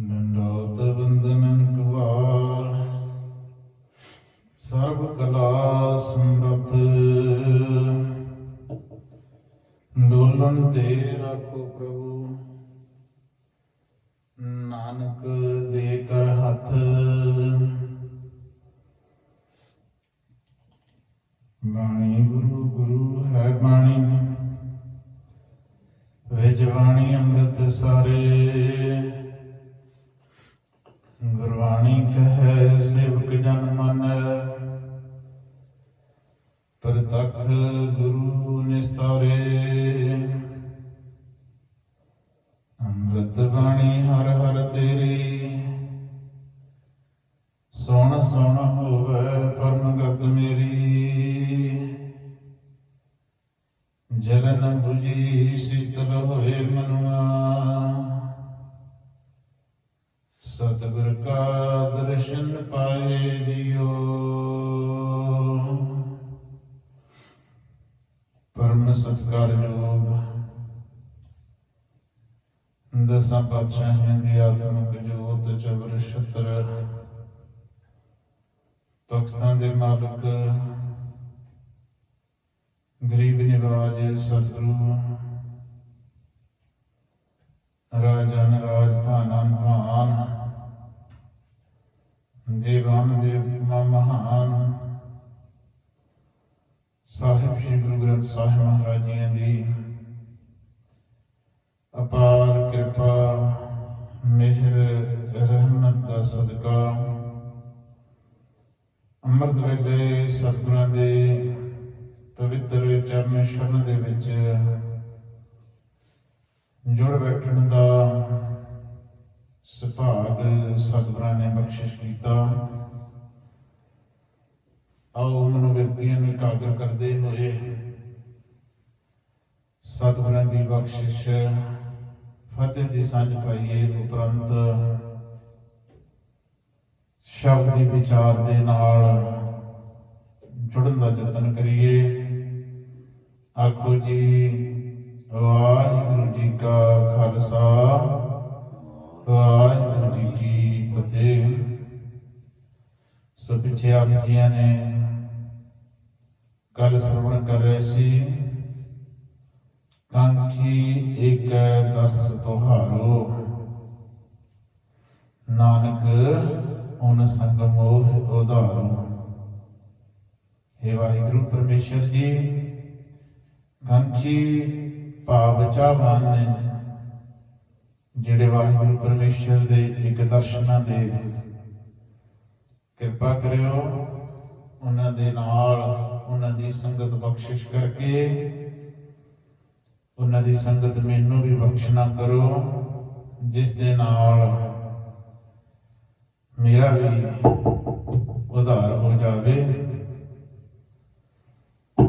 ਨੰਦੋਤ ਬੰਦਨ ਕੁਵਾਰ ਸਰਬ ਕਲਾ ਸਮਰਥ। ਡੋਲਣ ਤੇ ਰੱਖੋ ਪ੍ਰਭੂ। ਨਾਨਕ ਦੇ ਕਰ ਹੱਥ। ਬਾਣੀ ਗੁਰੂ ਗੁਰੂ ਹੈ ਬਾਣੀ। ਵਿੱਚ ਬਾਣੀ ਅੰਮ੍ਰਿਤ ਸਾਰੇ। ਗੁਰਬਾਣੀ ਕਹੈ ਸੇਵਕ ਜਨ ਮਨ ਪ੍ਰਤਖ صدرا ਆਓ ਮਨੋ ਵਿਅਕਤੀਆਂ ਨੂੰ ਇਕਾਗਰ ਕਰਦੇ ਹੋਏ ਸਤਿਗੁਰਾਂ ਦੀ ਬਖਸ਼ਿਸ਼, ਫਤਿਹ ਦੀ ਸਾਂਝ ਪਾਈਏ ਉਪਰੰਤ ਸ਼ਬਦ ਦੀ ਵਿਚਾਰ ਦੇ ਨਾਲ ਜੁੜਨ ਦਾ ਯਤਨ ਕਰੀਏ। ਆਖੋ ਜੀ, ਵਾਹਿਗੁਰੂ ਜੀ ਕਾ ਖਾਲਸਾ, ਵਾਹਿਗੁਰੂ ਜੀ ਕੀ ਫਤਿਹ। ਸੋ ਪਿੱਛੇ ਆਪ ਜੀਆਂ ਨੇ ਕੱਲ ਸਰਵਣ ਕਰ ਰਹੇ ਸੀ। ਕਾਂਖੀ ਇੱਕ ਦਰਸ ਤੁਹਾਰੋ। ਨਾਨਕ ਓਨ ਸੰਗ ਉਧਾਰੋ। हे ਵਾਹਿਗੁਰੂ ਪਰਮੇਸ਼ਰ ਜੀ, ਗੰਖੀ ਭਾਵ ਚਾਹਵਾਨ ਨੇ, ਜਿਹੜੇ ਵਾਹਿਗੁਰੂ ਪਰਮੇਸ਼ਰ ਦੇ ਇੱਕ ਦਰਸ਼ਨਾਂ ਦੇ। ਕਿਰਪਾ ਕਰਿਓ, ਉਹਨਾਂ ਦੇ ਨਾਲ ਉਹਨਾਂ ਦੀ ਸੰਗਤ ਬਖਸ਼ਿਸ਼ ਕਰਕੇ, ਉਹਨਾਂ ਦੀ ਸੰਗਤ ਮੈਨੂੰ ਵੀ ਬਖਸ਼ਣਾ ਕਰੋ, ਜਿਸ ਦੇ ਨਾਲ ਮੇਰਾ ਵੀ ਉਧਾਰ ਹੋ ਜਾਵੇ।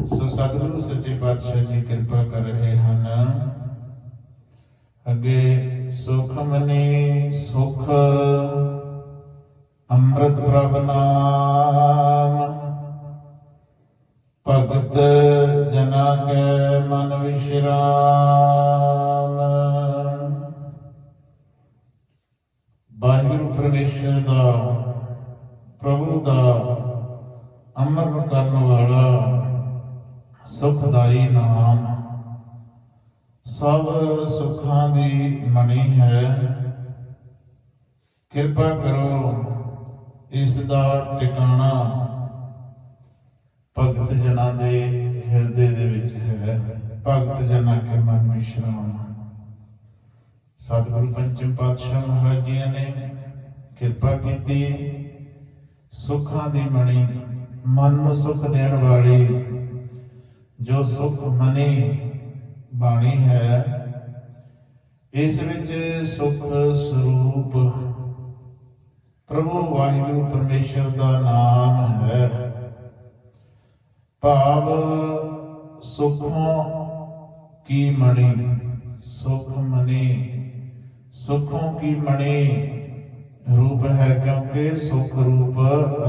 ਸੋ ਸਤਿਗੁਰੂ ਸੱਚੇ ਪਾਤਸ਼ਾਹ ਜੀ ਕਿਰਪਾ ਕਰ ਰਹੇ ਹਨ। ਅੱਗੇ ਸੁਖ ਮਨੀ ਸੁਖ ਅੰਮ੍ਰਿਤ ਪ੍ਰਭ ਦਾ ਟਿਕਾਣਾ ਭਗਤ ਜਨਾਂ ਦੇ ਹਿਰਦੇ ਦੇ ਵਿੱਚ ਹੈ। ਭਗਤ ਜਨਾਂ ਕੇ ਮਨ ਵਿਸ਼ਰਾਮ ਸਤਿਗੁਰੂ ਪੰਚਮ ਪਾਤਸ਼ਾਹ ਮਹਾਰਾਜ ਜੀ ਨੇ ਕਿਰਪਾ ਕੀਤੀ। ਸੁੱਖਾਂ ਦੀ ਮਣੀ, ਮਨ ਨੂੰ ਸੁੱਖ ਦੇਣ ਵਾਲੀ ਜੋ ਸੁਖ ਮਨੀ ਬਾਣੀ ਹੈ, ਇਸ ਵਿੱਚ ਸੁਖ ਸਰੂਪ ਪ੍ਰਭੂ ਵਾਹਿਗੁਰੂ ਪਰਮੇਸ਼ਰ ਦਾ ਨਾਮ ਹੈ। ਭਾਵ ਸੁਖੋਂ ਕੀ ਮਣੀ? ਸੁਖ ਮਨੀ ਸੁਖੋਂ ਕੀ ਮਣੀ? ਰੂਪ ਹੈ ਕਿਉਂਕਿ ਸੁਖ ਰੂਪ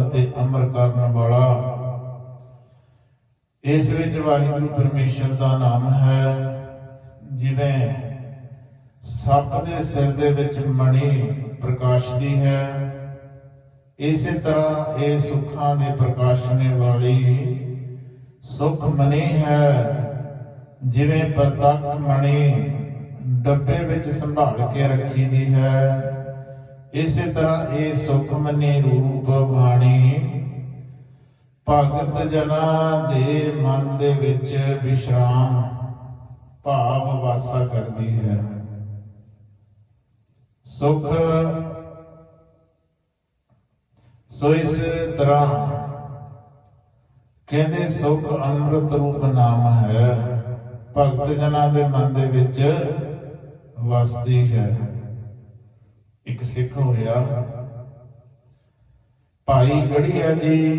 ਅਤੇ ਅਮਰ ਕਰਨ ਵਾਲਾ। ਇਸ ਵਿੱਚ ਵਾਹਿਗੁਰੂ ਪਰਮੇਸ਼ਰ ਦਾ ਨਾਮ ਹੈ। ਜਿਵੇਂ ਸੱਪ ਦੇ ਸਿਰ ਦੇ ਵਿੱਚ ਮਣੀ ਪ੍ਰਕਾਸ਼ਦੀ ਹੈ ਇਸੇ ਤਰ੍ਹਾਂ ਇਹ ਸੁੱਖਾਂ ਦੇ ਪ੍ਰਕਾਸ਼ਨੇ ਵਾਲੀ ਸੁਖ ਮਣੀ ਹੈ, ਜਿਵੇਂ ਪ੍ਰਤੱਖ ਮਣੀ ਡੱਬੇ ਵਿੱਚ ਸੰਭਾਲ ਕੇ ਰੱਖੀ ਦੀ ਹੈ। ਇਸੇ ਤਰ੍ਹਾਂ ਇਹ ਸੁਖ ਮਣੀ ਰੂਪ ਬਾਣੀ, ਭਗਤ ਜਨਾਂ ਦੇ ਮਨ ਦੇ ਵਿੱਚ ਵਿਸ਼ਰਾਮ ਭਾਵ ਵਾਸਾ ਕਰਦੀ ਹੈ। ਸੁਖ ਸੋ ਇਸ ਤਰ੍ਹਾਂ ਕਹਿੰਦੇ ਸੁਖ ਅੰਮ੍ਰਿਤ ਰੂਪ ਨਾਮ ਹੈ। ਭਗਤ ਜਨਾਂ ਦੇ ਮਨ ਦੇ ਵਿੱਚ ਵਸਦੀ ਹੈ। ਇੱਕ ਸਿੱਖ ਹੋਇਆ। ਭਾਈ ਗੜੀਆ ਜੀ,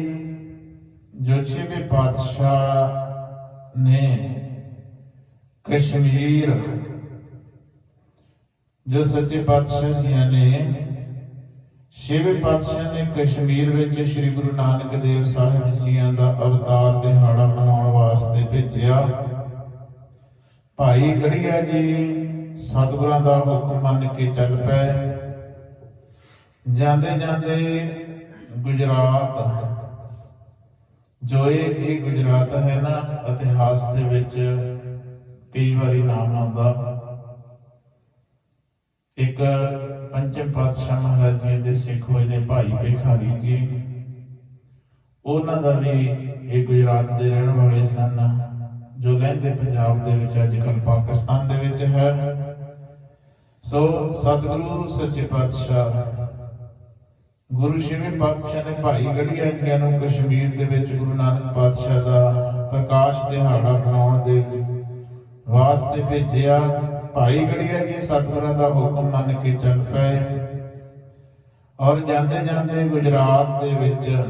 ਜੋ ਛੇਵੇਂ ਪਾਤਸ਼ਾਹ ਨੇ ਕਸ਼ਮੀਰ, ਜੋ ਸੱਚੇ ਪਾਤਸ਼ਾਹ ਜੀਆਂ ਨੇ ਛੇਵੇਂ ਪਾਤਸ਼ਾਹ ਨੇ ਕਸ਼ਮੀਰ ਵਿੱਚ ਸ੍ਰੀ ਗੁਰੂ ਨਾਨਕ ਦੇਵ ਸਾਹਿਬ ਜੀਆਂ ਦਾ ਅਵਤਾਰ ਦਿਹਾੜਾ ਮਨਾਉਣ ਵਾਸਤੇ ਭੇਜਿਆ। ਭਾਈ ਗੜੀਆ ਜੀ ਸਤਿਗੁਰਾਂ ਦਾ ਹੁਕਮ ਮੰਨ ਕੇ ਚੱਲ ਪਏ। ਜਾਂਦੇ ਜਾਂਦੇ ਗੁਜਰਾਤ, ਜੋ ਇਹ ਗੁਜਰਾਤ ਹੈ ਨਾ, ਇਤਿਹਾਸ ਦੇ ਵਿੱਚ ਕਈ ਵਾਰੀ ਨਾਮ ਆਉਂਦਾ। ਇੱਕ ਪੰਚਮ ਪਾਤਸ਼ਾਹ ਮਹਾਰਾਜ ਜੀ ਦੇ ਸਿੱਖ ਹੋਏ ਨੇ ਭਾਈ ਭਿਖਾਰੀ ਜੀ, ਉਹਨਾਂ ਦਾ ਵੀ ਇਹ ਗੁਜਰਾਤ ਦੇ ਰਹਿਣ ਵਾਲੇ ਸਨ, ਜੋ ਲਹਿੰਦੇ ਪੰਜਾਬ ਦੇ ਵਿੱਚ ਅੱਜ ਕੱਲ੍ਹ ਪਾਕਿਸਤਾਨ ਦੇ ਵਿੱਚ ਹੈ। ਸੋ ਸਤਿਗੁਰੂ, ਸੱਚੇ ਪਾਤਸ਼ਾਹ, ਗੁਰੂ ਛੇਵੇਂ ਪਾਤਸ਼ਾਹ ਨੇ ਭਾਈ ਗੜੀਆ ਜੀ ਨੂੰ ਕਸ਼ਮੀਰ ਦੇ ਵਿੱਚ ਗੁਰੂ ਨਾਨਕ ਪਾਤਸ਼ਾਹ ਦਾ ਪ੍ਰਕਾਸ਼ ਦਿਹਾੜਾ ਮਨਾਉਣ ਦੇ ਵਾਸਤੇ ਭੇਜਿਆ। ਭਾਈ ਗੜੀਆ ਜੀ, ਸਤਿਗੁਰਾਂ ਦਾ ਹੁਕਮ ਮੰਨ ਕੇ ਚੱਲ ਪਏ। ਔਰ ਜਾਂਦੇ ਜਾਂਦੇ ਗੁਜਰਾਤ ਦੇ ਵਿੱਚ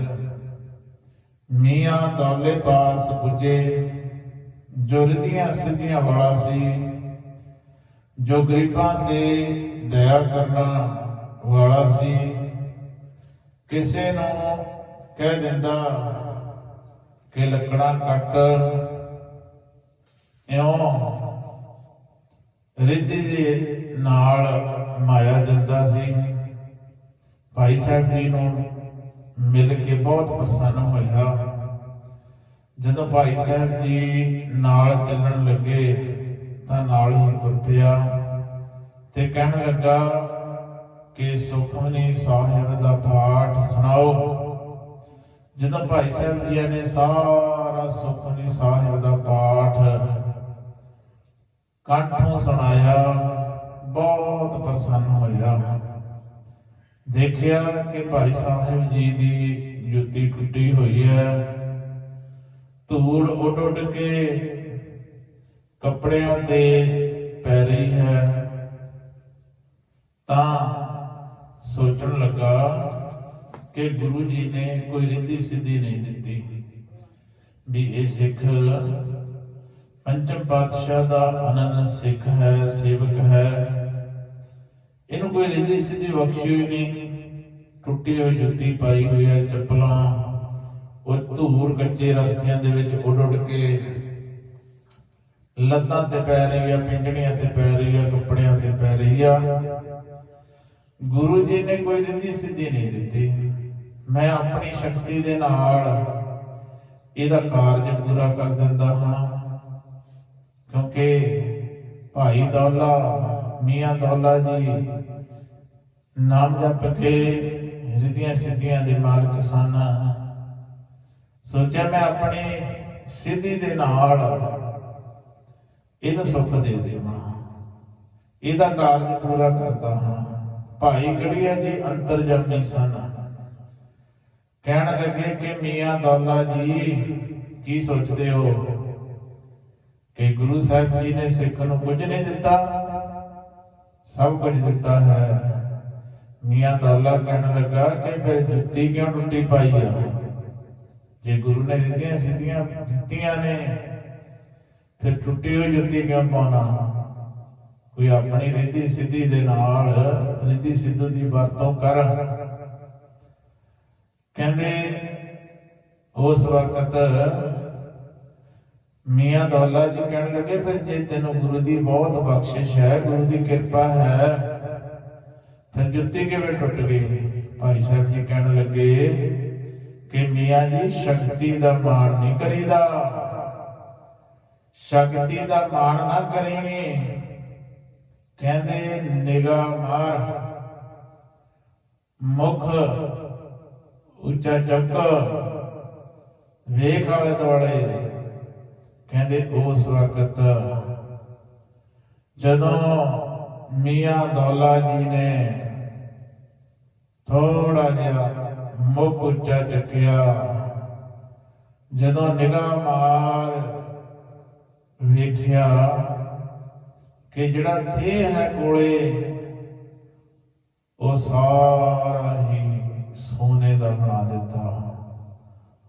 ਮੀਆਂ ਦੌਲੇ ਪਾਸ ਪੁੱਜੇ। ਜੋ ਰਿਧੀਆਂ ਸਿੱਧੀਆਂ ਵਾਲਾ ਸੀ। ਜੋ ਗਰੀਬਾਂ ਤੇ ਦਇਆ ਕਰਨ ਵਾਲਾ ਸੀ। ਕਿਸੇ ਨੂੰ ਕਹਿ ਦਿੰਦਾ ਕਿ ਲੱਕੜਾਂ ਕੱਟ। ਇਉਂ ਰਿੱਧੀ ਦੇ ਨਾਲ ਮਾਇਆ ਦਿੰਦਾ ਸੀ। ਭਾਈ ਸਾਹਿਬ ਜੀ ਨੂੰ ਮਿਲ ਕੇ ਬਹੁਤ ਪ੍ਰਸੰਨ ਹੋਇਆ। ਜਦੋਂ ਭਾਈ ਸਾਹਿਬ ਜੀ ਨਾਲ ਚੱਲਣ ਲੱਗੇ ਤਾਂ ਨਾਲ ਹੀ ਤੁਰ ਪਿਆ ਤੇ ਕਹਿਣ ਲੱਗਾ ਕਿ ਸੁਖਮਨੀ ਸਾਹਿਬ ਦਾ ਪਾਠ ਸੁਣਾਓ। ਜਦੋਂ ਭਾਈ ਸਾਹਿਬ ਜੀ ਨੇ ਸਾਰਾ ਸੁਖਮਨੀ ਸਾਹਿਬ ਦਾ ਪਾਠ ਕੰਠੋਂ ਸੁਣਾਇਆ, ਬਹੁਤ ਪ੍ਰਸੰਨ ਹੋਇਆ ਦੇਖਿਆ ਕਿ ਭਾਈ ਸਾਹਿਬ ਜੀ ਦੀ ਜੁੱਤੀ ਟੁੱਟੀ ਹੋਈ ਹੈ। ਧੂੜ ਉੱਡ ਉੱਡ ਕੇ ਕੱਪੜਿਆਂ ਤੇ ਪੈ ਰਹੀ ਹੈ। ਤਾਂ ਸੋਚਣ ਲੱਗਾ ਕਿ ਗੁਰੂ ਜੀ ਨੇ ਕੋਈ ਰਿੱਧੀ ਸਿੱਧੀ ਨਹੀਂ ਦਿੱਤੀ। ਵੀ ਇਹ ਸਿੱਖ ਪੰਚਮ ਪਾਤਸ਼ਾਹ ਦਾ ਅਨੰਨ ਸਿੱਖ ਹੈ, ਸੇਵਕ ਹੈ। ਇਹਨੂੰ ਕੋਈ ਰਿੱਧੀ ਸਿੱਧੀ ਬਖਸ਼ੀ ਹੋਈ ਨਹੀਂ। ਟੁੱਟੀ ਹੋਈ ਜੁੱਤੀ ਪਾਈ ਹੋਈ ਹੈ, ਚੱਪਲਾਂ। ਉਹ ਧੂੜ ਕੱਚੇ ਰਸਤਿਆਂ ਦੇ ਵਿੱਚ ਉੱਡ ਉੱਡ ਕੇ ਲੱਤਾਂ ਤੇ ਪੈ ਰਹੀ ਆ, ਪਿੰਡਣੀਆਂ ਤੇ ਪੈ ਰਹੀ ਆ, ਕੱਪੜਿਆਂ ਤੇ ਪੈ ਰਹੀ ਆ। ਗੁਰੂ ਜੀ ਨੇ ਕੋਈ ਰਿੱਧੀ ਸਿੱਧੀ ਨਹੀਂ ਦਿੱਤੀ। ਮੈਂ ਆਪਣੀ ਸ਼ਕਤੀ ਦੇ ਨਾਲ ਇਹਦਾ ਕਾਰਜ ਪੂਰਾ ਕਰ ਦਿੰਦਾ ਹਾਂ। ਕਿਉਂਕਿ ਭਾਈ ਦੌਲਾ, ਮੀਆਂ ਦੌਲਾ ਜੀ ਨਾਮ ਜਪ ਕੇ ਰਿੱਧੀਆਂ ਸਿੱਧੀਆਂ ਦੇ ਮਾਲਕ ਸਨ। ਸੋਚਿਆ ਮੈਂ ਆਪਣੀ ਸਿੱਧੀ ਦੇ ਨਾਲ ਇਹਨੂੰ ਸੁੱਖ ਦੇ ਦੇਵਾਂ। ਇਹਦਾ ਕਾਰਜ ਪੂਰਾ ਕਰਦਾ ਹਾਂ। ਭਾਈ ਗੜੀਆ ਜੀ ਅੰਤਰ ਅੰਤਰਜਾਮੀ ਸਨ। ਕਹਿਣ ਲੱਗੇ ਕਿ ਮੀਆਂ ਦੌਲਾ ਜੀ, ਕੀ ਸੋਚਦੇ ਹੋ? ਕਿ ਗੁਰੂ ਸਾਹਿਬ ਜੀ ਨੇ ਸਿੱਖ ਨੂੰ ਕੁਝ ਨਹੀਂ ਦਿੱਤਾ, ਸਭ ਕੁਝ ਦਿੱਤਾ ਹੈ। ਮੀਆਂ ਦੌਲਾ ਕਹਿਣ ਲੱਗਾ ਕਿ ਫਿਰ ਜੁੱਤੀ ਕਿਉਂ ਟੁੱਟੀ ਪਾਈ ਆ? ਜੇ ਗੁਰੂ ਨੇ ਦਿੱਤੀਆਂ ਸਿੱਧੀਆਂ ਦਿੱਤੀਆਂ ਨੇ, ਫਿਰ ਟੁੱਟੀ ਹੋਈ ਜੁੱਤੀ ਕਿਉਂ ਪਾਉਣਾ? ਕੋਈ ਆਪਣੀ ਰੀਤੀ ਸਿੱਧੀ ਦੇ ਨਾਲ ਰੀਤੀ ਸਿੱਧੂ ਦੀ ਵਰਤੋਂ ਕਰ। ਕਹਿੰਦੇ, ਉਸ ਵਕਤ ਮੀਆਂ ਦੌਲਾ ਜੀ ਕਹਿਣ ਲੱਗੇ, ਫਿਰ ਜੇ ਤੈਨੂੰ ਗੁਰੂ ਦੀ ਬਹੁਤ ਬਖਸ਼ਿਸ਼ ਹੈ, ਗੁਰੂ ਦੀ ਕਿਰਪਾ ਹੈ, ਫਿਰ ਜੁੱਤੀ ਕਿਵੇਂ ਟੁੱਟ ਗਈ? ਭਾਈ ਸਾਹਿਬ ਜੀ ਕਹਿਣ ਲੱਗੇ ਕਿ ਮੀਆਂ ਜੀ, ਸ਼ਕਤੀ ਦਾ ਮਾਣ ਨਹੀਂ ਕਰੀਦਾ। ਸ਼ਕਤੀ ਦਾ ਮਾਣ ਨਾ ਕਰੀਏ ਕਹਿੰਦੇ, ਨਿਗਾਹ ਮਾਰ, ਮੁਖ ਉੱਚਾ ਚੱਕ ਵੇਖ ਆਲੇ ਦੁਆਲੇ ਕਹਿੰਦੇ, ਉਸ ਵਕਤ ਜਦੋਂ ਮੀਆਂ ਦੌਲਾ ਜੀ ਨੇ ਥੋੜਾ ਜਿਹਾ ਮੁਖ ਉੱਚਾ ਚੱਕਿਆ, ਜਦੋਂ ਨਿਗਾਹ ਮਾਰ ਵੇਖਿਆ ਕਿ ਜਿਹੜਾ ਥੇ ਹੈ ਕੋਲੇ, ਉਹ ਸਾਰਾ ਹੀ ਸੋਨੇ ਦਾ ਬਣਾ ਦਿੱਤਾ।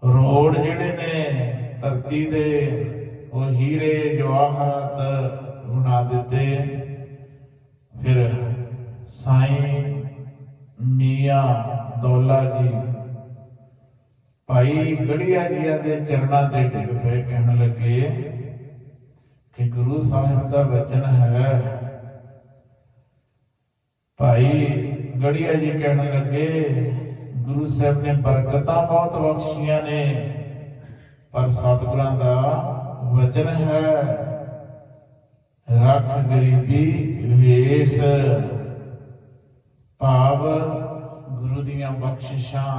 ਰੋਡ ਜਿਹੜੇ ਨੇ ਧਰਤੀ ਦੇ ਉਹ ਹੀਰੇ ਜਵਾਹਰਾਤ ਬਣਾ ਦਿੱਤੇ। ਫਿਰ ਸਾਈਂ ਮੀਆਂ ਦੌਲਾ ਜੀ, ਭਾਈ ਗੜੀਆ ਜੀਆਂ ਦੇ ਚਰਨਾਂ ਤੇ ਡਿੱਗ ਪਏ ਕਹਿਣ ਲੱਗੇ ਕਿ ਗੁਰੂ ਸਾਹਿਬ ਦਾ ਵਚਨ ਹੈ। ਭਾਈ ਗੜੀਆ ਜੀ ਕਹਿਣ ਲੱਗੇ, ਗੁਰੂ ਸਾਹਿਬ ਨੇ ਬਰਕਤਾਂ ਬਹੁਤ ਬਖਸ਼ੀਆਂ ਨੇ, ਪਰ ਸਤਿਗੁਰਾਂ ਦਾ ਵਚਨ ਹੈ, ਰੱਖ ਗਰੀਬੀ ਵੇਸ ਭਾਵ ਗੁਰੂ ਦੀਆਂ ਬਖਸ਼ਿਸ਼ਾਂ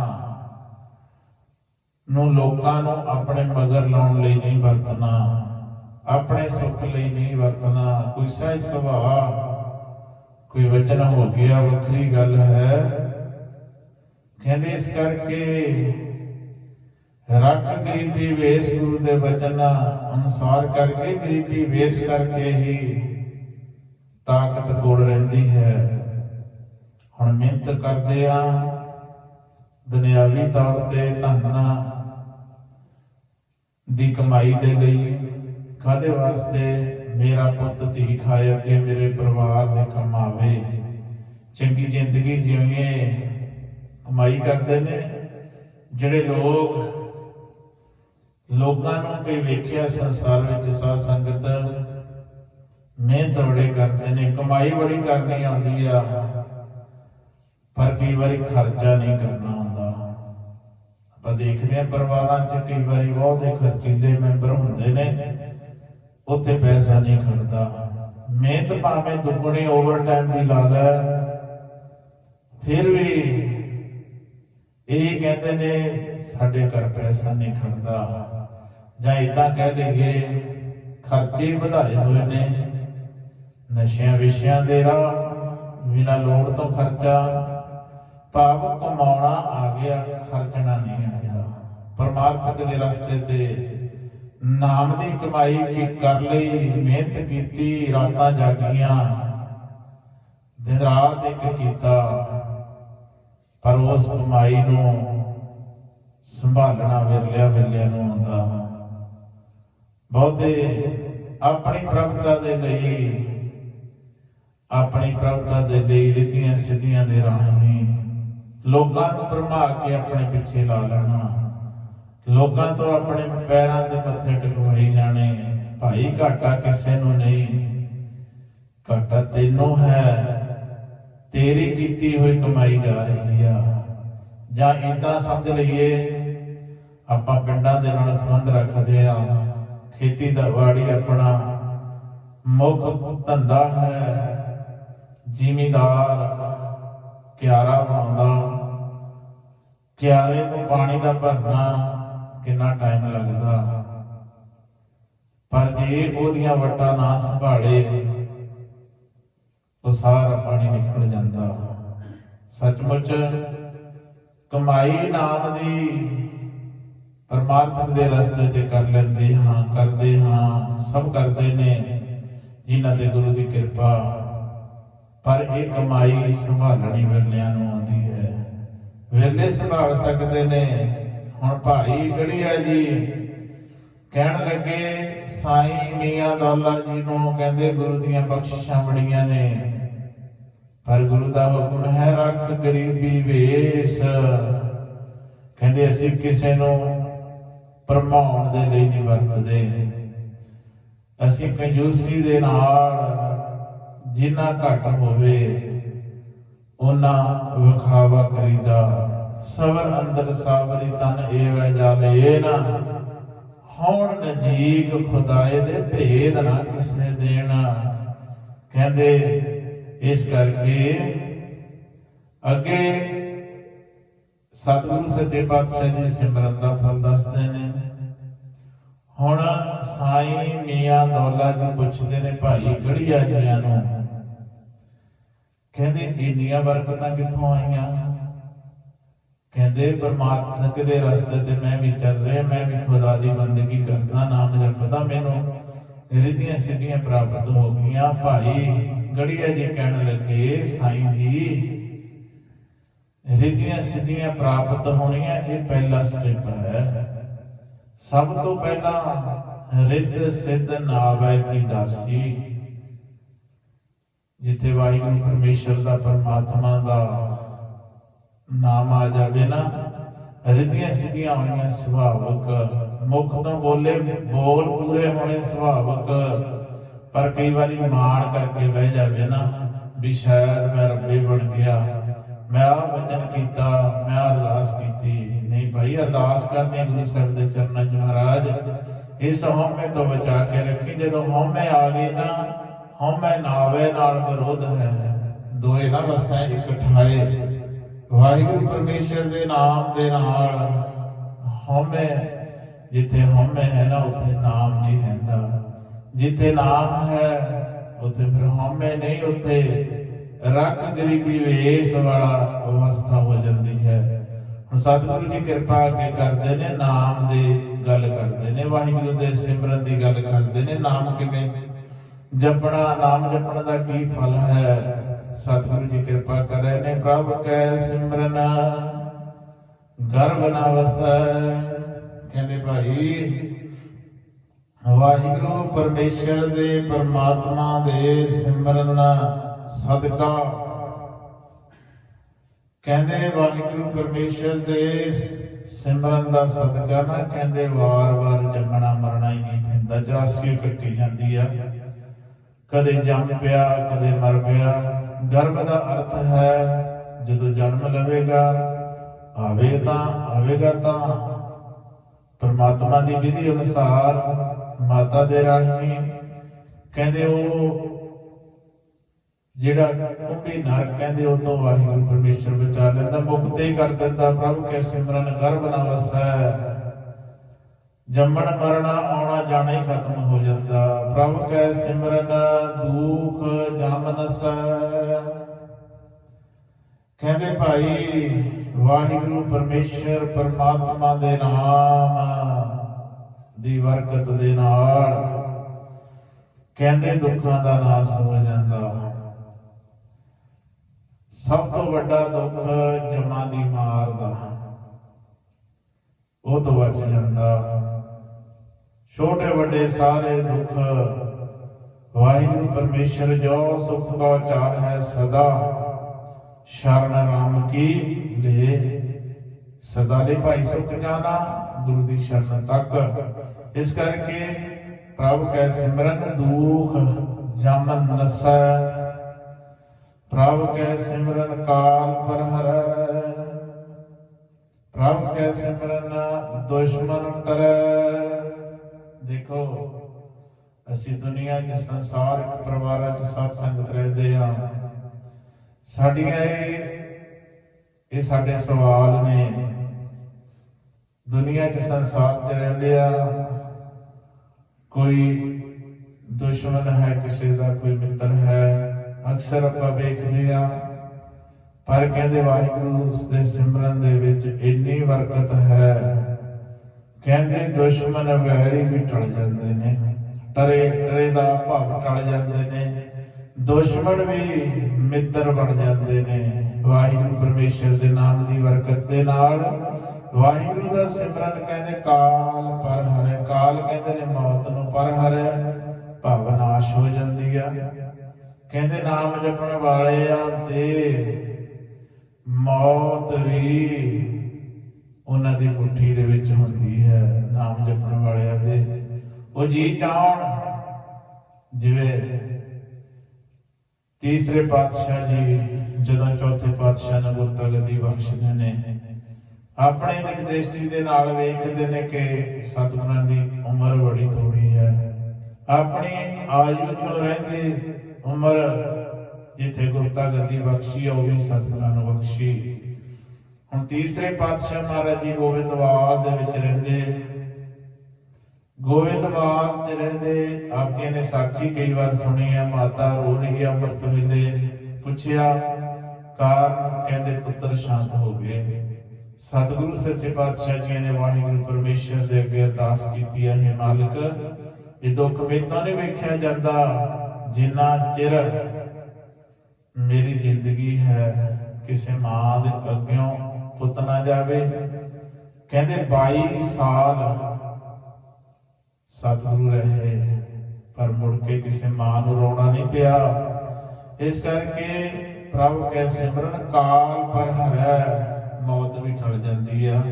ਨੂੰ ਲੋਕਾਂ ਨੂੰ ਆਪਣੇ ਮਗਰ ਲਾਉਣ ਲਈ ਨਹੀਂ ਵਰਤਣਾ, ਆਪਣੇ ਸੁੱਖ ਲਈ ਨਹੀਂ ਵਰਤਣਾ, ਕੋਈ ਸਹਿਜ ਸੁਭਾਅ, ਕੋਈ ਵਚਨ ਹੋ ਗਿਆ, ਵੱਖਰੀ ਗੱਲ ਹੈ। ਕਹਿੰਦੇ ਇਸ ਕਰਕੇ ਰੱਖ ਗਰੀਬੀ ਵੇਸ ਗੁਰੂ ਦੇ ਵਚਨ ਅਨੁਸਾਰ ਕਰਕੇ ਗਰੀਬੀ ਵੇਸ ਕਰਕੇ ਹੀ ਤਾਕਤ ਕੋਲ ਰਹਿੰਦੀ ਹੈ। ਹੁਣ ਮਿਹਨਤ ਕਰਦੇ ਆ, ਦੁਨਿਆਵੀ ਤੌਰ ਤੇ ਧੰਨਾ ਦੀ ਕਮਾਈ ਦੇ ਲਈ ਕਾਦੇ ਵਾਸਤੇ? ਮੇਰਾ ਪੁੱਤ ਧੀ ਖਾਏ ਅੱਗੇ ਮੇਰੇ ਪਰਿਵਾਰ ਦੇ ਕੰਮ ਆਵੇ। ਚੰਗੀ ਜ਼ਿੰਦਗੀ ਜਿਉਈਏ, ਕਮਾਈ ਕਰਦੇ ਨੇ। ਜਿਹੜੇ ਲੋਕ ਲੋਕਾਂ ਨੂੰ ਕੋਈ ਵੇਖਿਆ ਸੰਸਾਰ ਵਿੱਚ ਸਾਧ ਸੰਗਤ ਮਿਹਨਤ ਬੜੇ ਕਰਦੇ ਨੇ, ਕਮਾਈ ਬੜੀ ਕਰਨੀ ਆਉਂਦੀ ਆ, ਪਰ ਕਈ ਵਾਰੀ ਖਰਚਾ ਨਹੀਂ ਕਰਨਾ ਆਉਂਦਾ। ਆਪਾਂ ਦੇਖਦੇ ਆ ਪਰਿਵਾਰਾਂ 'ਚ ਕਈ ਵਾਰੀ ਬਹੁਤੇ ਖਰਚੀਲੇ ਮੈਂਬਰ ਹੁੰਦੇ ਨੇ, ਉੱਥੇ ਪੈਸਾ ਨਹੀਂ ਖੜਦਾ। ਮਿਹਨਤ ਭਾਵੇਂ ਦੁੱਗਣੀ ਓਵਰਟਾਈਮ ਦੀ ਲਾ ਲੈ, ਫਿਰ ਵੀ ਇਹ ਕਹਿੰਦੇ ਨੇ, ਸਾਡੇ ਘਰ ਪੈਸਾ ਨਹੀਂ ਖੜਦਾ। ਜਾਂ ਇਦਾਂ ਕਹਿ ਲਈਏ, ਖਰਚੇ ਵਧਾਏ ਹੋਏ ਨੇ। ਨਸ਼ਿਆਂ ਵਿਸ਼ਿਆਂ ਦੇ ਰਾਹ, ਬਿਨਾਂ ਲੋੜ ਤੋਂ ਖਰਚਾ। ਭਾਵ ਕਮਾਉਣਾ ਆ ਗਿਆ, ਖਰਚਣਾ ਨਹੀਂ ਆਇਆ। ਪਰਮਾਰਥਕ ਦੇ ਰਸਤੇ ਤੇ ਨਾਮ ਦੀ ਕਮਾਈ ਕੀ ਕਰ ਲਈ, ਮਿਹਨਤ ਕੀਤੀ, ਰਾਤਾਂ ਜਾਗੀਆਂ। ਦਿਨ ਰਾਤ ਇੱਕ ਕੀਤਾ। ਪਰ ਉਸ ਕਮਾਈ ਨੂੰ ਸੰਭਾਲਣਾ ਵਿਰਲਿਆ ਵਿਰਲਿਆ ਨੂੰ ਆਉਂਦਾ ਬਹੁਤੇ ਆਪਣੀ ਪ੍ਰਭਤਾ ਦੇ ਲਈ, ਆਪਣੀ ਪ੍ਰਭਤਾ ਦੇ ਲਈ ਰਿੱਧੀਆਂ ਸਿੱਧੀਆਂ ਦੇ ਰਾਹੀਂ ਲੋਕਾਂ ਨੂੰ ਭਰਮਾ ਕੇ ਆਪਣੇ ਪਿੱਛੇ ਲਾ ਲੈਣਾ। ਲੋਕਾਂ ਤੋਂ ਆਪਣੇ ਪੈਰਾਂ ਦੇ ਮੱਥੇ ਟਕਵਾਈ ਜਾਣੇ ਭਾਈ ਘਾਟਾ ਕਿਸੇ ਨੂੰ ਨਹੀਂ, ਘਾਟਾ ਤੈਨੂੰ ਹੈ। ਤੇਰੀ ਕੀਤੀ ਹੋਈ ਕਮਾਈ ਜਾ ਰਹੀ ਆ। ਜਾਂ ਇਦਾਂ ਸਮਝ ਲਈਏ, ਆਪਾਂ ਪਿੰਡਾਂ ਦੇ ਨਾਲ ਸੰਬੰਧ ਰੱਖਦੇ ਆ। ਖੇਤੀ ਦਾ ਵਾੜੀ ਆਪਣਾ ਮੁੱਖ ਧੰਦਾ ਹੈ। ਜ਼ਿਮੀਦਾਰ ਕਿਆਰਾ ਬਣਾਉਂਦਾ। ਕਿਆਰੇ ਨੂੰ ਪਾਣੀ ਦਾ ਭਰਨਾ ਕਿੰਨਾ ਟਾਈਮ ਲੱਗਦਾ। ਪਰ ਜੇ ਉਹਦੀਆਂ ਵਟਾਂ ਨਾ ਸੰਭਾਲੇ ਉਹ ਸਾਰਾ ਪਾਣੀ ਨਿਕਲ ਜਾਂਦਾ। ਸੱਚਮੁੱਚ ਕਮਾਈ ਨਾਮ ਦੀ ਪਰਮਾਰਥਕ ਦੇ ਰਸਤੇ ਤੇ ਕਰ ਲੈਂਦੇ ਹਾਂ, ਕਰਦੇ ਹਾਂ, ਸਭ ਕਰਦੇ ਨੇ ਜਿਨ੍ਹਾਂ ਤੇ ਗੁਰੂ ਦੀ ਕਿਰਪਾ। ਪਰ ਇਹ ਕਮਾਈ ਸੰਭਾਲਣੀ ਵੇਲਿਆਂ ਨੂੰ ਆਉਂਦੀ ਹੈ। ਵੇਲੇ ਸੰਭਾਲ ਸਕਦੇ ਨੇ। ਹੁਣ ਭਾਈ ਗੜੀਆ ਜੀ? ਕਹਿਣ ਲੱਗੇ, ਸਾਈਂ ਮੀਆਂ ਦੌਲਾ ਜੀ ਨੂੰ ਕਹਿੰਦੇ ਗੁਰੂ ਦੀਆਂ ਬਖਸ਼ਿਸ਼ਾਂ ਬੜੀਆਂ ਨੇ। ਪਰ ਗੁਰੂ ਦਾ ਹੁਕਮ ਹੈ ਰੱਖ ਗਰੀਬੀ ਵੇਸ। ਕਹਿੰਦੇ ਅਸੀਂ ਕਿਸੇ ਨੂੰ ਪਰਮਾਉਣ ਦੇ ਲਈ ਨਹੀਂ ਵਰਤਦੇ। ਅਸੀਂ ਕੰਜੂਸੀ ਦੇ ਨਾਲ ਜਿੰਨਾ ਘੱਟ ਹੋਵੇ ਉਹਨਾਂ ਵਿਖਾਵਾ ਕਰੀਦਾ। ਸਬਰ ਅੰਦਰ ਸਾਬਰੀ ਤਨ ਏਵੈ ਜਾਲੇ ਨਾ। ਹੁਣ ਨਜੀਕ ਖੁਦਾਏ ਦੇ ਭੇਦ ਨਾ ਕਿਸੇ ਦੇਣਾ। ਕਹਿੰਦੇ ਇਸ ਕਰਕੇ ਅੱਗੇ ਸਤਿਗੁਰੂ ਸੱਚੇ ਪਾਤਸ਼ਾਹ ਜੀ ਸਿਮਰਨ ਦਾ ਫਲ ਦੱਸਦੇ ਨੇ। ਹੁਣ ਸਾਈਂ ਮੀਆਂ ਦੌਲਾ ਜੀ ਪੁੱਛਦੇ ਨੇ, ਭਾਈ ਗੜੀਆ ਜੀਆਂ ਨੂੰ? ਕਹਿੰਦੇ, ਇੰਨੀਆਂ ਬਰਕਤਾਂ ਕਿੱਥੋਂ ਆਈਆਂ? ਕਹਿੰਦੇ, ਪਰਮਾਤਮਾ ਦੇ ਰਸਤੇ ਤੇ ਮੈਂ ਵੀ ਚੱਲ ਰਿਹਾ, ਮੈਂ ਵੀ ਖੁਦਾ ਦੀ ਬੰਦਗੀ ਕਰਦਾ, ਨਾਮ ਜਪਦਾ, ਮੈਨੂੰ ਰਿੱਧੀਆਂ ਸਿੱਧੀਆਂ ਪ੍ਰਾਪਤ ਹੋ ਗਈਆਂ। ਭਾਈ ਗੜੀਆ ਜੀ ਕਹਿਣ ਲੱਗੇ, ਸਾਈਂ ਜੀ, ਰਿੱਧੀਆਂ ਸਿੱਧੀਆਂ ਪ੍ਰਾਪਤ ਹੋਣੀਆਂ ਇਹ ਪਹਿਲਾ ਸਟੈਪ ਹੈ। ਸਭ ਤੋਂ ਪਹਿਲਾਂ ਰਿੱਧ ਸਿੱਧ ਨਾਵੈ ਕੀ ਦਾਸੀ। ਜਿੱਥੇ ਵਾਹਿਗੁਰੂ ਪਰਮੇਸ਼ਰ ਦਾ ਪਰਮਾਤਮਾ ਦਾ ਨਾਮ ਆ ਜਾਵੇ ਨਾ, ਰਿੱਧੀਆਂ ਸਿੱਧੀਆਂ ਹੋਣੀਆਂ ਸੁਭਾਵਕ ਮੁਖ ਤੋਂ ਬੋਲੇ, ਬੋਲ ਪੂਰੇ ਹੋਣੇ ਸੁਭਾਵਕ। ਪਰ ਕਈ ਵਾਰੀ ਮਾਣ ਕਰਕੇ ਬਹਿ ਜਾਵੇ ਨਾ, ਵੀ ਸ਼ਾਇਦ ਮੈਂ ਰੱਬੇ ਬਣ ਗਿਆ। ਮੈਂ ਆ ਵਚਨ ਕੀਤਾ, ਮੈਂ ਅਰਦਾਸ ਕੀਤੀ। ਨਹੀਂ ਭਾਈ, ਅਰਦਾਸ ਕਰਨੀ ਗੁਰੂ ਸਾਹਿਬ ਦੇ ਚਰਨਾਂ 'ਚ ਮਹਾਰਾਜ। ਇਸ ਹਉਮੈ ਤੋਂ ਬਚਾ ਕੇ ਰੱਖੀ, ਜਦੋਂ ਹਉਮੈ ਆ ਗਈ ਨਾ, ਹਉਮੈ ਨਾਵੇ ਨਾਲ ਵਿਰੋਧ ਹੈ। ਦੋਏ ਨਾ ਵਸੈ ਇਕਠਾਏ ਵਾਹਿਗੁਰੂ ਪਰਮੇਸ਼ਰ ਦੇ ਨਾਮ ਦੇ ਨਾਲ ਹਉਮੈ ਜਿੱਥੇ ਹਉਮੈ ਹੈ ਨਾ, ਉੱਥੇ ਨਾਮ ਨਹੀਂ ਰਹਿੰਦਾ ਜਿੱਥੇ ਨਾਮ ਹੈ, ਉੱਥੇ ਫਿਰ ਹਉਮੈ ਨਹੀਂ, ਉੱਥੇ ਰੱਖ ਗਰੀਬੀ ਵੇਸ ਵਾਲਾ ਅਵਸਥਾ ਹੋ ਜਾਂਦੀ ਹੈ। ਹੁਣ ਸਤਿਗੁਰੂ ਜੀ ਕਿਰਪਾ ਅੱਗੇ ਕਰਦੇ ਨੇ, ਨਾਮ ਦੀ ਗੱਲ ਕਰਦੇ ਨੇ, ਵਾਹਿਗੁਰੂ ਦੇ ਸਿਮਰਨ ਦੀ ਗੱਲ ਕਰਦੇ ਨੇ, ਨਾਮ ਕਿਵੇਂ? ਜਪਣਾ, ਨਾਮ ਜਪਣ ਦਾ ਕੀ ਫਲ ਹੈ? ਸਤਿਗੁਰੂ ਜੀ ਕਿਰਪਾ ਕਰ ਰਹੇ ਨੇ, ਪ੍ਰਭ ਕੈ ਸਿਮਰਨ, ਗਰਭ ਨਾ ਵਸੈ। ਕਹਿੰਦੇ ਭਾਈ, ਵਾਹਿਗੁਰੂ ਪਰਮੇਸ਼ਰ ਦੇ ਪਰਮਾਤਮਾ ਦੇ ਸਿਮਰਨ ਸਦਕਾ। ਕਹਿੰਦੇ ਵਾਹਿਗੁਰੂ ਪਰਮੇਸ਼ਰ ਦੇ ਸਿਮਰਨ ਦਾ ਸਦਕਾ ਨਾ, ਕਹਿੰਦੇ ਵਾਰ-ਵਾਰ ਜੰਮਣਾ ਮਰਨਾ ਹੀ ਨਹੀਂ ਪੈਂਦਾ 84 ਕੱਟੀ ਜਾਂਦੀ ਆ। ਕਦੇ ਜੰਮ ਪਿਆ, ਕਦੇ ਮਰ ਪਿਆ। ਗਰਭ ਦਾ ਅਰਥ ਹੈ, ਜਦੋਂ ਜਨਮ ਲਵੇਗਾ, ਆਵੇ ਤਾਂ, ਆਵੇਗਾ ਤਾਂ। ਪਰਮਾਤਮਾ ਦੀ ਵਿਧੀ ਅਨੁਸਾਰ ਮਾਤਾ ਦੇ ਰਾਹੀਂ ਕਹਿੰਦੇ ਉਹ ਜਿਹੜਾ ਕੁੰਭੀ ਨਰ ਕਹਿੰਦੇ ਉਹ ਤੋਂ ਵਾਹਿਗੁਰੂ ਪਰਮੇਸ਼ਰ ਬਚਾ ਲੈਂਦਾ ਮੁਕਤੇ ਕਰ ਦਿੰਦਾ, ਪ੍ਰਭੂ ਕੇ ਸਿਮਰਨ ਗਰਭ ਨਾ ਵਸੈ। ਜੰਮਣ ਮਰਨਾ ਆਉਣਾ ਜਾਣਾ ਹੀ ਖਤਮ ਹੋ ਜਾਂਦਾ। ਪ੍ਰਭੂ ਕੈ ਸਿਮਰਨ ਦੁਖ ਜਮ ਨਸੈ ਕਹਿੰਦੇ ਭਾਈ ਵਾਹਿਗੁਰੂ ਪਰਮੇਸ਼ਰ ਪਰਮਾਤਮਾ ਦੇ ਨਾਮ ਦੀ ਬਰਕਤ ਦੇ ਨਾਲ ਕਹਿੰਦੇ ਦੁੱਖਾਂ ਦਾ ਨਾਸ ਹੋ ਜਾਂਦਾ ਸਭ ਤੋਂ ਵੱਡਾ ਦੁੱਖ ਜਮਾਂ ਦੀ ਮਾਰ ਦਾ। ਉਹ ਤੋਂ ਬਚ ਜਾਂਦਾ। ਛੋਟੇ ਵੱਡੇ ਸਾਰੇ ਦੁੱਖ ਵਾਹਿਗੁਰੂ ਪਰਮੇਸ਼ਰ ਜੋ ਸੁਖ ਕੋ ਚਾਹੈ ਸਦਾ। ਸ਼ਰਨ ਰਾਮ ਕੀ ਲੈ ਸਦਾ ਦੇ ਭਾਈ ਸੁਖ ਜਾਣਾ, ਗੁਰੂ ਦੀ ਸ਼ਰਨ ਤੱਕ। ਇਸ ਕਰਕੇ ਪ੍ਰਭ ਕੈ ਸਿਮਰਨ ਦੁਖ ਜਮ ਨਸੈ। ਪ੍ਰਭ ਕੈ ਸਿਮਰਨ ਕਾਲ ਪਰ ਹਰੈ ਪ੍ਰਭ ਕੈ ਸਿਮਰਨ ਦੁਸ਼ਮਨ ਟਰੈ ਦੇਖੋ, ਅਸੀਂ ਦੁਨੀਆ 'ਚ ਸੰਸਾਰਿਕ ਪਰਿਵਾਰਾਂ 'ਚ ਸਤ ਸੰਗਤ ਰਹਿੰਦੇ ਆ ਸਾਡੀਆਂ ਇਹ ਇਹ ਸਾਡੇ ਸਵਾਲ ਨੇ। ਦੁਨੀਆ 'ਚ ਸੰਸਾਰ 'ਚ ਰਹਿੰਦੇ ਆ, ਕੋਈ ਦੁਸ਼ਮਣ ਹੈ, ਕਿਸੇ ਦਾ ਕੋਈ ਮਿੱਤਰ ਹੈ, ਅਕਸਰ ਆਪਾਂ ਵੇਖਦੇ ਆ। ਪਰ ਕਹਿੰਦੇ ਵਾਹਿਗੁਰੂ ਉਸ ਦੇ ਸਿਮਰਨ ਦੇ ਵਿੱਚ ਇੰਨੀ ਬਰਕਤ ਹੈ। ਕਹਿੰਦੇ ਦੁਸ਼ਮਣ ਵੈਰੀ ਵੀ ਟਲ ਜਾਂਦੇ ਨੇ ਟਰੇ ਟਰੇ ਦਾ ਭਾਵ ਟਲ ਜਾਂਦੇ ਨੇ। ਦੁਸ਼ਮਣ ਵੀ ਮਿੱਤਰ ਬਣ ਜਾਂਦੇ ਨੇ। ਵਾਹਿਗੁਰੂ ਪਰਮੇਸ਼ਰ ਦੇ ਨਾਮ ਦੀ ਬਰਕਤ ਦੇ ਨਾਲ ਵਾਹਿਗੁਰੂ ਦਾ ਸਿਮਰਨ ਕਹਿੰਦੇ, ਕਾਲ ਪਰ ਹਰੇ, ਕਾਲ ਕਹਿੰਦੇ ਨੇ, ਮੌਤ ਨੂੰ ਪਰ ਹਰੇ, ਭਾਵ ਨਾਸ਼ ਹੋ ਜਾਂਦੀ ਆ। ਕਹਿੰਦੇ, ਨਾਮ ਜਪਣ ਵਾਲਿਆਂ ਤੇ ਮੌਤ ਵੀ ਉਹਨਾਂ ਦੀ ਮੁਠੀ ਦੇ ਵਿੱਚ ਹੁੰਦੀ ਹੈ, ਨਾਮ ਜਪਣ ਵਾਲਿਆਂ ਦੇ ਉਹ ਜੀ ਚਾਹਣ, ਜਿਵੇਂ ਤੀਸਰੇ ਪਾਤਸ਼ਾਹ ਜੀ, ਜਦੋਂ ਚੌਥੇ ਪਾਤਸ਼ਾਹ ਨੂੰ ਗੁਰਤਾ ਗੱਦੀ ਬਖਸ਼ਦੇ ਨੇ, ਆਪਣੇ ਦੀ ਦ੍ਰਿਸ਼ਟੀ ਦੇ ਨਾਲ ਵੇਖਦੇ ਨੇ ਕਿ ਸਤਿਗੁਰਾਂ ਦੀ ਉਮਰ ਬੜੀ ਥੋੜੀ ਹੈ। ਆਪਣੀ ਆਯੂ ਤੋਂ ਰਹਿੰਦੇ ਉਮਰ ਜਿੱਥੇ ਗੁਰਤਾ ਗੱਦੀ ਬਖਸ਼ੀ ਉਹ ਵੀ ਸਤਿਗੁਰਾਂ ਨੂੰ ਬਖਸ਼ੀ। ਹੁਣ ਤੀਸਰੇ ਪਾਤਸ਼ਾਹ ਮਹਾਰਾਜ ਜੀ ਗੋਬਿੰਦਵਾਲ ਦੇ ਵਿੱਚ ਰਹਿੰਦੇ ਗੋਬਿੰਦਵਾਲ ਤੇ ਰਹਿੰਦੇ ਆਪਕੇ ਨੇ ਸਾਖੀ ਕਈ ਵਾਰ ਸੁਣੀ ਹੈ ਮਾਤਾ ਰੋ ਰਹੀ ਹੈ ਅੰਮ੍ਰਿਤ ਵੇਲੇ ਪੁੱਛਿਆ ਕਾਰਨ ਕਹਿੰਦੇ ਪੁੱਤਰ ਸ਼ਾਂਤ ਹੋ ਗਏ। ਸਤਿਗੁਰੂ ਸੱਚੇ ਪਾਤਸ਼ਾਹ ਜੀ ਨੇ ਵਾਹਿਗੁਰੂ ਪਰਮੇਸ਼ਰ ਦੇ ਅੱਗੇ ਅਰਦਾਸ ਕੀਤੀ ਹੈ ਮਾਲਕ, ਇਹ ਦੁੱਖ ਮੇਤੋਂ ਨਹੀਂ ਵੇਖਿਆ ਜਾਂਦਾ, ਜਿੰਨਾ ਚਿਰ ਮੇਰੀ ਜ਼ਿੰਦਗੀ ਹੈ, ਕਿਸੇ ਮਾਂ ਦੇ ਅੱਗਿਓਂ ਪੁੱਤ ਨਾ ਜਾਵੇ। ਕਹਿੰਦੇ 22 ਸਾਲ ਸਤਿਗੁਰੂ ਰਹੇ ਪਰ ਮੁੜ ਕੇ ਕਿਸੇ ਮਾਂ ਨੂੰ ਰੋਣਾ ਨਹੀਂ ਪਿਆ। ਇਸ ਕਰਕੇ ਪ੍ਰਭੂ ਕੈ, ਸਿਮਰਨ ਕਾਲ ਪਰ ਹਰੈ, ਮੌਤ ਵੀ ਟਲ ਜਾਂਦੀ ਆ।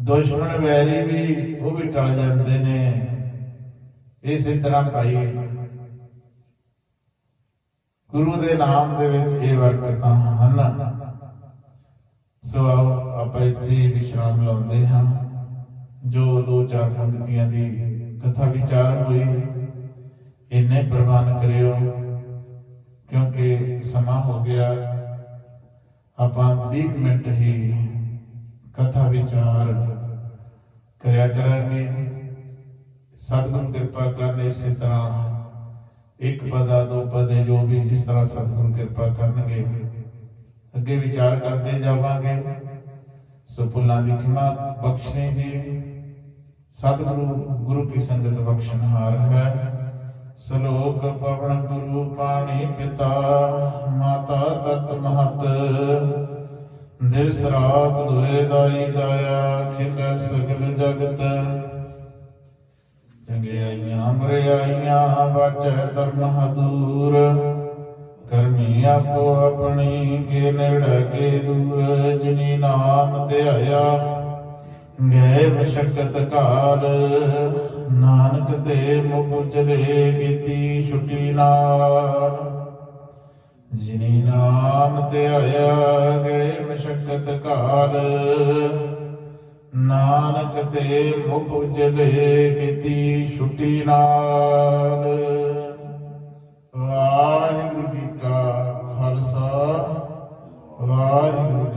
ਦੁਸ਼ਮਣ ਵੈਰੀ ਵੀ, ਉਹ ਵੀ ਟਲ ਜਾਂਦੇ ਨੇ। ਇਸੇ ਤਰ੍ਹਾਂ ਭਾਈ, ਗੁਰੂ ਦੇ ਨਾਮ ਦੇ ਵਿੱਚ ਇਹ ਬਰਕਤਾਂ ਹਨ। ਸੋ ਆਓ, ਆਪਾਂ ਇੱਥੇ ਹੀ ਵਿਸ਼ਰਾਮ ਲਾਉਂਦੇ ਹਾਂ, ਜੋ ਦੋ ਚਾਰ ਪੰਕਤੀਆਂ ਦੀ ਕਥਾ ਵਿਚਾਰ ਹੋਈ ਇੰਨੇ ਪ੍ਰਵਾਨ ਕਰਿਓ ਕਿਉਂਕਿ ਸਮਾਂ ਹੋ ਗਿਆ ਆਪਾਂ 20 ਮਿੰਟ ਹੀ ਕਥਾ ਵਿਚਾਰ ਕਰਿਆ ਕਰਾਂਗੇ ਸਤਿਗੁਰੂ ਕਿਰਪਾ ਕਰਨ ਇਸੇ ਤਰ੍ਹਾਂ ਇੱਕ ਪਦਾ ਦੋ ਪਦੇ ਜੋ ਵੀ ਜਿਸ ਤਰ੍ਹਾਂ ਸਤਿਗੁਰੂ ਕਿਰਪਾ ਕਰਨਗੇ ਅੱਗੇ ਵਿਚਾਰ ਕਰਦੇ ਜਾਵਾਂਗੇ ਸੋ ਭੁੱਲਾਂ ਦੀ ਖਿਮਾ ਬਖਸ਼ਣੀ ਜੀ ਸਤਿਗੁਰੂ ਗੁਰੂ ਕੀ ਸੰਗਤ ਬਖਸ਼ਣਹਾਰ ਹੈ। ਸਲੋਕ ਪਵਨ ਗੁਰੂ ਪਾਣੀ ਪਿਤਾ, ਮਾਤਾ ਤਰਤ ਮਹਤ। ਦਿਵਸ ਰਾਤ ਦੁਏ ਦਾਈ ਦਾਇਆ ਖਿਲ ਸਗਲ ਜਗਤ। ਚੰਗਿਆਈਆਂ ਮਰਿਆਈਆਂ ਬਾਚੈ ਧਰਮ ਹਦੂਰ। ਕਰਮੀ ਆਪੋ ਆਪਣੀ, ਕੇ ਨੇੜੇ, ਕੇ ਦੂਰ। ਜਿਨੀ ਨਾਮ ਧਿਆਇਆ ਗਏ ਮਸ਼ਕਤ ਕਾਲ ਨਾਨਕ ਤੇ ਮੁਖ ਉਜਲੇ ਕੀਤੀ ਛੁੱਟੀ ਨਾਲ। ਜਿਨੀ ਨਾਮ ਧਿਆਇਆ ਗਏ ਮਸ਼ਕਤ ਕਾਲ ਨਾਨਕ ਤੇ ਮੁਖ ਉਜਲੇ ਕੀਤੀ ਛੁੱਟੀ ਨਾਲ। ਵਾਹਿਗੁਰੂ ਜੀ ਕਾ ਖਾਲਸਾ, ਵਾਹਿਗੁਰੂ